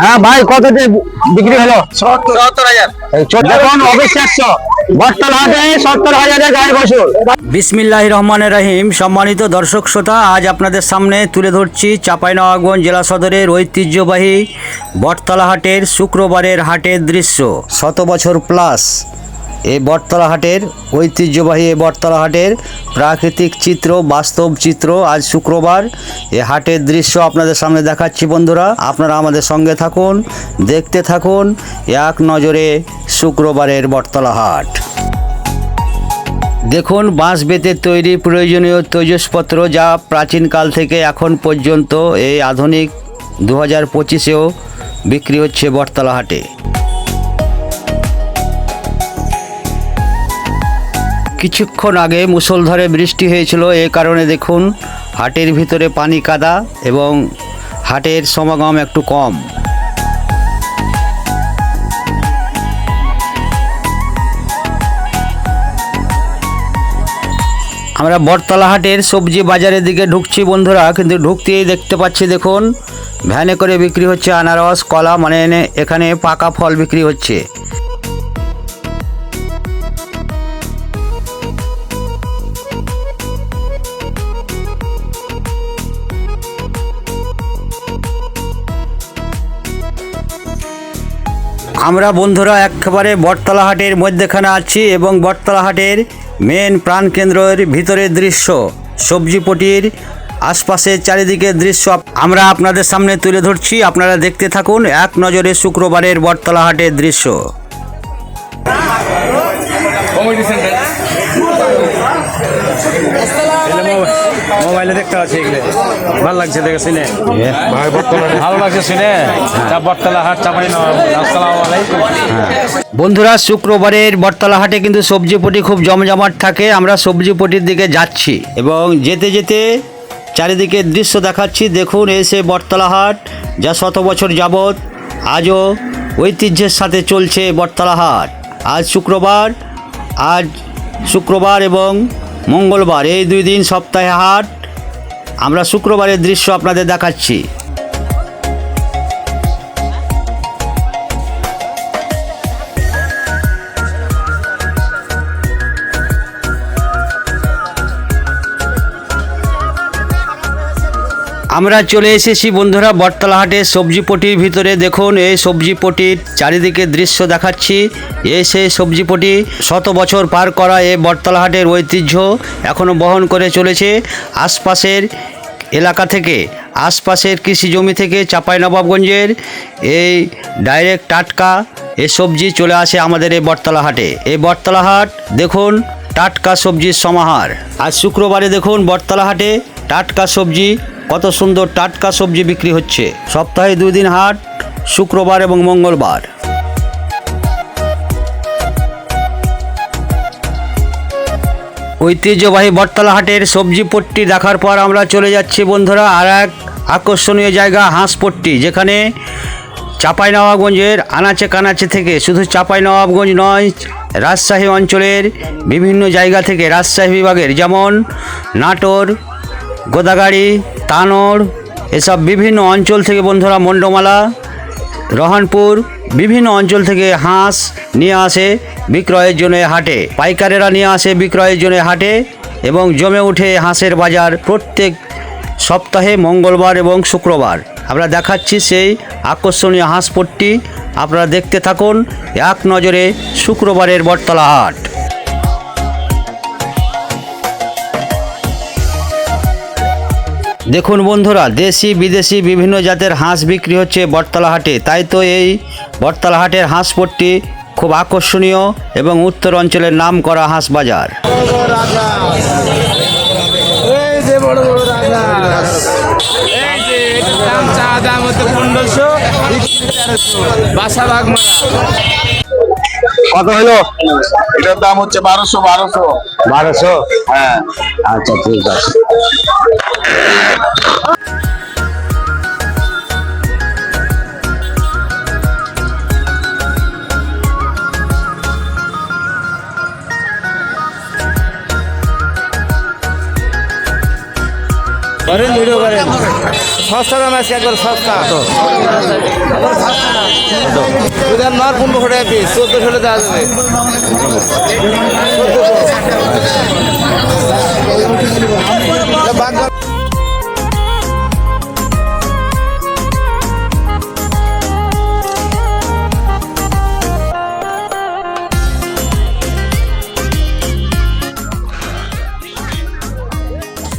হ্যাঁ ভাই কত দিয়ে বিক্রি হলো? সত্তর। হাজার। দেখুন অবিশ্বাস্য বিসমিল্লাহ রহমান রহিম। সম্মানিত দর্শক শ্রোতা, আজ আপনাদের সামনে তুলে ধরছি চাঁপাইনবাবগঞ্জ জেলা সদরের ঐতিহ্যবাহী বটতলা হাটের শুক্রবারের হাটের দৃশ্য। শত বছর প্লাস এই বটতলা হাটের ঐতিহ্যবাহী এই বটতলা হাটের প্রাকৃতিক চিত্র, বাস্তব চিত্র আজ শুক্রবার। এই হাটের দৃশ্য আপনাদের সামনে দেখাচ্ছি বন্ধুরা। আপনারা আমাদের সঙ্গে থাকুন, দেখতে থাকুন এক নজরে শুক্রবারের বটতলা হাট। দেখুন, বাঁশ বেতের তৈরি প্রয়োজনীয় তৈজসপত্র যা প্রাচীনকাল থেকে এখন পর্যন্ত এই আধুনিক দু হাজার পঁচিশেও বিক্রি হচ্ছে বটতলা হাটে। কিছুক্ষণ আগে মুষলধারে বৃষ্টি হয়েছিল। এ কারণে দেখুন, হাটের ভিতরে পানি কাদা এবং হাটের সমাগম একটু কম। আমরা বটতলা হাটের সবজি বাজারের দিকে ঢুকছি বন্ধুরা, কিন্তু ঢুকতেই দেখতে পাচ্ছি, দেখুন, ভ্যানে করে বিক্রি হচ্ছে আনারস, কলা মানে এখানে পাকা ফল বিক্রি হচ্ছে। আমরা বন্ধুরা একেবারে বটতলা হাটের মধ্যেখানে আছি এবং বটতলা হাটের মেন প্রাণকেন্দ্রের ভিতরের দৃশ্য, সবজিপটির আশপাশের চারিদিকের দৃশ্য আমরা আপনাদের সামনে তুলে ধরছি। আপনারা দেখতে থাকুন এক নজরে শুক্রবারের বটতলা হাটের দৃশ্য। কমিটি সেন্টার মোবাইলে দেখতে পাচ্ছি এগুলো। ভালো লাগছে দেখে শুনে। ভালো লাগছে শুনে। বটতলা হাট, চাপাই বন্ধুরা, শুক্রবারের বটতলা হাটে কিন্তু সবজিপটি খুব জমজমাট থাকে। আমরা সবজিপটির দিকে যাচ্ছি এবং যেতে যেতে চারিদিকে দৃশ্য দেখাচ্ছি। দেখুন এসে বটতলা হাট যা শত বছর যাবৎ আজও ঐতিহ্যের সাথে চলছে বটতলা হাট। আজ শুক্রবার আজ শুক্রবার এবং মঙ্গলবার এই দুই দিন সপ্তাহে হাট। আমরা শুক্রবারের দৃশ্য আপনাদের দেখাচ্ছি। আমরা চলে এসেছি বন্ধুরা বটতলা হাটের সবজি পটির ভিতরে। দেখুন, এই সবজি পটির চারিদিকে দৃশ্য দেখাচ্ছি। এই সেই সবজি পটি শত বছর পার করা এই বটতলা হাটের ঐতিহ্য এখনও বহন করে চলেছে। আশপাশের এলাকা থেকে, আশপাশের কৃষি জমি থেকে চাঁপাইনবাবগঞ্জের এই ডাইরেক্ট টাটকা এ সবজি চলে আসে আমাদের এই বটতলা হাটে এই বটতলা হাট দেখুন, টাটকা সবজির সমাহার। আজ শুক্রবারে দেখুন বটতলা হাটে টাটকা সবজি কত সুন্দর টাটকা সবজি বিক্রি হচ্ছে। সপ্তাহে দুই দিন হাট, শুক্রবার এবং মঙ্গলবার। ঐতিহ্যবাহী বটতলা হাটের সবজি পট্টি দেখার পর আমরা চলে যাচ্ছি বন্ধুরা আর এক আকর্ষণীয় জায়গা হাঁসপট্টি যেখানে চাঁপাইনবাবগঞ্জের আনাচে কানাচে থেকে, শুধু চাঁপাইনবাবগঞ্জ নয়, রাজশাহী অঞ্চলের বিভিন্ন জায়গা থেকে রাজশাহী বিভাগের, যেমন নাটোর, গোদাগাড়ি তানোড় এসব বিভিন্ন অঞ্চল থেকে বন্ধুরা মণ্ডমালা, রহনপুর, বিভিন্ন অঞ্চল থেকে হাঁস নিয়ে আসে, বিক্রয়ের জন্য হাটে। পাইকারেরা নিয়ে আসে, বিক্রয়ের জন্য হাটে এবং জমে উঠে হাঁসের বাজার প্রত্যেক সপ্তাহে মঙ্গলবার এবং শুক্রবার। আমরা দেখাচ্ছি সেই আকর্ষণীয় হাঁসপট্টি। আপনারা দেখতে থাকুন, এক নজরে শুক্রবারের বটতলা হাট। দেখুন বন্ধুরা দেশি বিদেশি বিভিন্ন জাতের হাঁস বিক্রি হচ্ছে বটতলা হাটে তাই তো এই বটতলা হাটের হাঁসপট্টি খুব আকর্ষণীয় এবং উত্তর অঞ্চলের নাম করা হাঁস বাজার। এই যে বড় বড় রাজা। এই যে এটার দাম চা দাম হচ্ছে পনেরোশো বাসা বাঘ মারা। কত হলো এটার দাম হচ্ছে বারোশো বারোশো। বারোশো? হ্যাঁ। আচ্ছা ঠিক আছে। করেন ভিডিও করেন সস্তা দাম আছে একবার সস্তা। দুধার নর পনেরো টাকা পিস চোদ্দশো টাকা দেওয়া যাবে।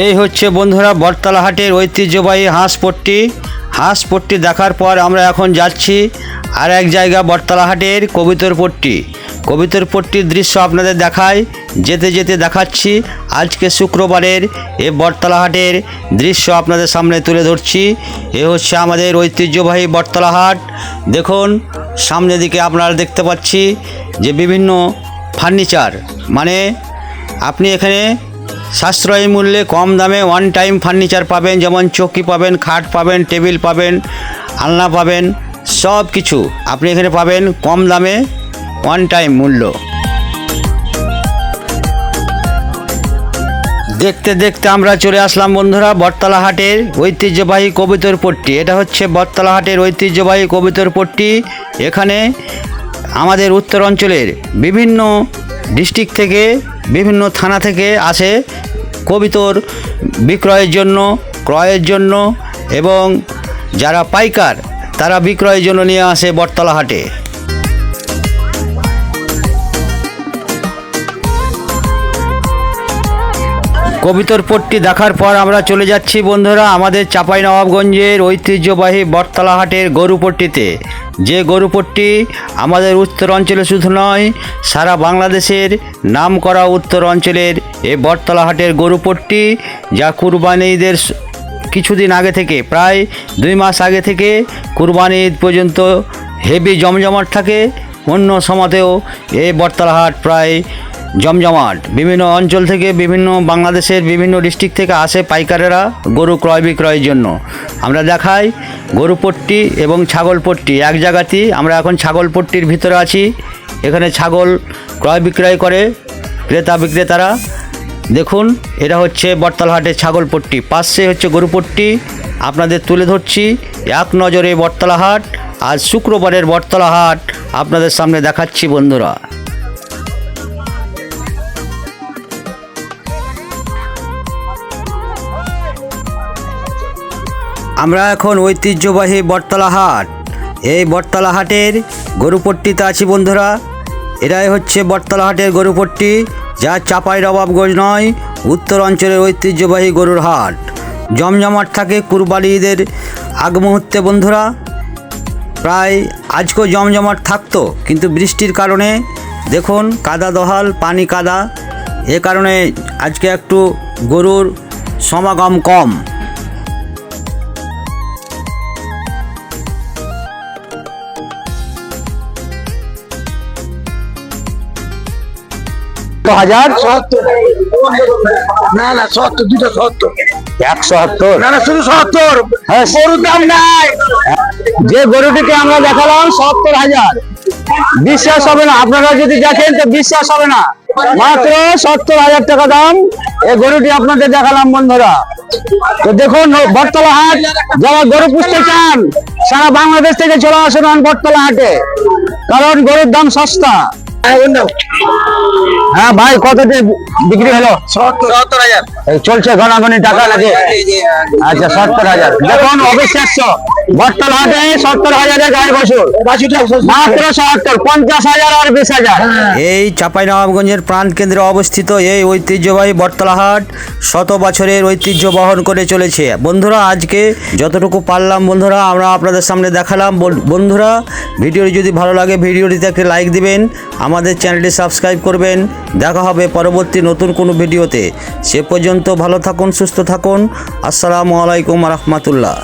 এই হচ্ছে বন্ধুরা বটতলা হাটের ঐতিহ্যবাহী হাঁসপট্টি। হাঁসপট্টি দেখার পর আমরা এখন যাচ্ছি আর এক জায়গা বটতলা হাটের কবিতরপট্টি কবিতরপট্টির দৃশ্য আপনাদের দেখায় যেতে যেতে দেখাচ্ছি। আজকে শুক্রবারের এ বটতলা হাটের দৃশ্য আপনাদের সামনে তুলে ধরছি। এ হচ্ছে আমাদের ঐতিহ্যবাহী বটতলা হাট দেখুন, সামনের দিকে আপনারা দেখতে পাচ্ছি যে বিভিন্ন ফার্নিচার। মানে আপনি এখানে সাশ্রয়ী মূল্যে কম দামে ওয়ান টাইম ফার্নিচার পাবেন, যেমন চৌকি পাবেন, খাট পাবেন, টেবিল পাবেন, আলনা পাবেন, সব কিছু আপনি এখানে পাবেন কম দামে ওয়ান টাইম মূল্য। দেখতে দেখতে আমরা চলে আসলাম বন্ধুরা বটতলা হাটের ঐতিহ্যবাহী কবিতর পট্টি। এটা হচ্ছে বটতলা হাটের ঐতিহ্যবাহী কবিতর পট্টি। এখানে আমাদের উত্তর অঞ্চলের বিভিন্ন ডিস্ট্রিক্ট থেকে বিভিন্ন থানা থেকে আসে কবিতর বিক্রয়ের জন্য, ক্রয়ের জন্য এবং যারা পাইকার, তারা বিক্রয়ের জন্য নিয়ে আসে বটতলা হাটে। কবিতর পট্টি দেখার পর আমরা চলে যাচ্ছি বন্ধুরা আমাদের নবাবগঞ্জের ঐতিহ্যবাহী বটতলা হাটের গরুপট্টিতে। যে গরুপট্টি আমাদের উত্তর অঞ্চলে শুধু নয়, সারা বাংলাদেশের নাম করা উত্তর অঞ্চলের এই বটতলা হাটের গরুপট্টি যা কুরবানি ঈদের স- কিছুদিন আগে থেকে, প্রায় দুই মাস আগে থেকে কুরবানি ঈদ পর্যন্ত হেভি জমজমাট থাকে। অন্য সমাতেও এই বটতলা হাট প্রায় জমজমাট। বিভিন্ন অঞ্চল থেকে বিভিন্ন বাংলাদেশের বিভিন্ন ডিস্ট্রিক্ট থেকে আসে পাইকারেরা গরু ক্রয় বিক্রয়ের জন্য। আমরা দেখাই গরু পট্টি এবং ছাগল পট্টি। এক জায়গাতেই আমরা এখন ছাগল পট্টির ভিতরে আছি। এখানে ছাগল ক্রয় বিক্রয় করে ক্রেতা বিক্রেতারা। দেখুন, এটা হচ্ছে বটতলা হাটের ছাগল পট্টি। পাশে হচ্ছে গরু পট্টি। আপনাদের তুলে ধরছি এক নজরে বটতলা হাট আজ শুক্রবারের বটতলা হাট আপনাদের সামনে দেখাচ্ছি বন্ধুরা। আমরা এখন ঐতিহ্যবাহী বটতলা হাট। এই বটতলা হাটের গরুপট্টিতে আছি বন্ধুরা। এটাই হচ্ছে বটতলা হাটের গরুপট্টি যা চাপাই নবাবগঞ্জ নয়, উত্তর অঞ্চলের ঐতিহ্যবাহী গরুর হাট। জমজমাট থাকে কুরবানি ঈদের আগ মুহূর্তে বন্ধুরা। প্রায় আজকেও জমজমাট থাকতো, কিন্তু বৃষ্টির কারণে, দেখুন, কাদা দহাল, পানি কাদা। এ কারণে আজকে একটু গরুর সমাগম কম। হাজার? না না সত্তর দুটো সত্তর। একশো সত্তর? না না শুধু সত্তর। হ্যাঁ গরুর দাম নাই। যে গরুটিকে আমরা দেখালাম সত্তর হাজার। বিশ্বাস হবে না। আপনারা যদি দেখেন তো বিশ্বাস হবে না। মাত্র সত্তর হাজার টাকা দাম। এই গরুটি আপনাদের দেখালাম বন্ধুরা। তো দেখুন বটতলা হাট যারা গরু পুষতে চান সারা বাংলাদেশ থেকে চলে আসুন বটতলা হাটে কারণ গরুর দাম সস্তা। হ্যাঁ ভাই কতটি বিক্রি হলো? সত্তর। হাজার। চলছে ঘনাঘনি টাকা নাকি? আচ্ছা সত্তর হাজার। দেখুন অবিশ্বাস্য। বটতল হাটে সত্তর হাজারের গায়ে বছর মাত্র সত্তর, পঞ্চাশ হাজার আর বিশ হাজার। এই চাপাই নবাবগঞ্জের প্রাণ কেন্দ্রে অবস্থিত এই ঐতিহ্যবাহী বটতলা হাট শত বছরের ঐতিহ্য বহন করে চলেছে। বন্ধুরা, আজকে যতটুকু পারলাম, বন্ধুরা, আমরা আপনাদের সামনে দেখালাম। বন্ধুরা, ভিডিওটি যদি ভালো লাগে, ভিডিওটিতে একটি লাইক দিবেন, আমাদের চ্যানেলটি সাবস্ক্রাইব করবেন। দেখা হবে পরবর্তী নতুন কোনো ভিডিওতে। সে পর্যন্ত ভালো থাকুন, সুস্থ থাকুন। আসসালামু আলাইকুম রহমতুল্লাহ।